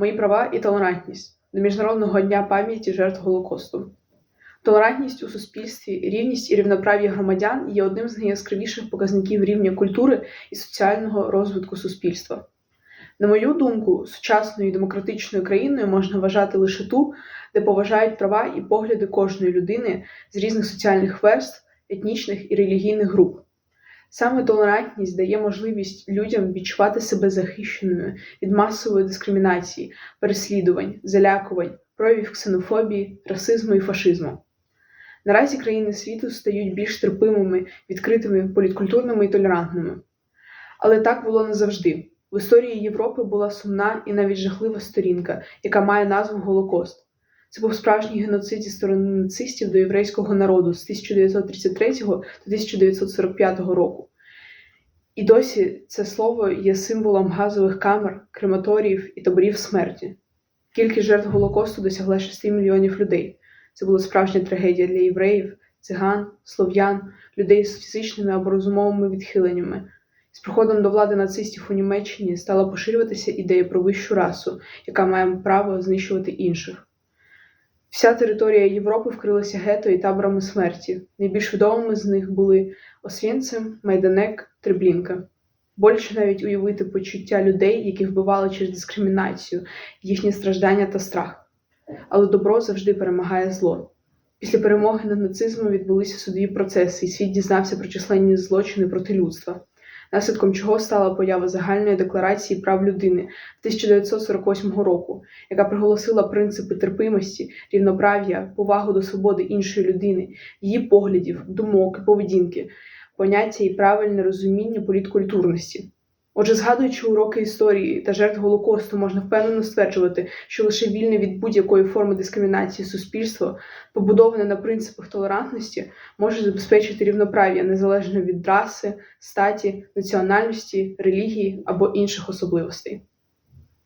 Мої права і толерантність до Міжнародного дня пам'яті жертв Голокосту. Толерантність у суспільстві, рівність і рівноправ'я громадян є одним з найяскравіших показників рівня культури і соціального розвитку суспільства. На мою думку, сучасною демократичною країною можна вважати лише ту, де поважають права і погляди кожної людини з різних соціальних верств, етнічних і релігійних груп. Саме толерантність дає можливість людям відчувати себе захищеною від масової дискримінації, переслідувань, залякувань, проявів ксенофобії, расизму і фашизму. Наразі країни світу стають більш терпимими, відкритими, політкультурними і толерантними. Але так було не завжди. В історії Європи була сумна і навіть жахлива сторінка, яка має назву Голокост. Це був справжній геноцид зі сторони нацистів до єврейського народу з 1933 до 1945 року. І досі це слово є символом газових камер, крематоріїв і таборів смерті. Кількість жертв Голокосту досягла 6 мільйонів людей. Це була справжня трагедія для євреїв, циган, слов'ян, людей з фізичними або розумовими відхиленнями. З приходом до влади нацистів у Німеччині стала поширюватися ідея про вищу расу, яка має право знищувати інших. Вся територія Європи вкрилася гето і таборами смерті. Найбільш відомими з них були Освінцим, Майданек, Треблінка. Боляче навіть уявити почуття людей, які вбивали через дискримінацію, їхні страждання та страх. Але добро завжди перемагає зло. Після перемоги над нацизмом відбулися судові процеси, і світ дізнався про численні злочини проти людства, наслідком чого стала поява загальної декларації прав людини 1948 року, яка проголосила принципи терпимості, рівноправ'я, повагу до свободи іншої людини, її поглядів, думок і поведінки, поняття і правильне розуміння політкультурності. Отже, згадуючи уроки історії та жертв Голокосту, можна впевнено стверджувати, що лише вільне від будь-якої форми дискримінації суспільство, побудоване на принципах толерантності, може забезпечити рівноправ'я незалежно від раси, статі, національності, релігії або інших особливостей.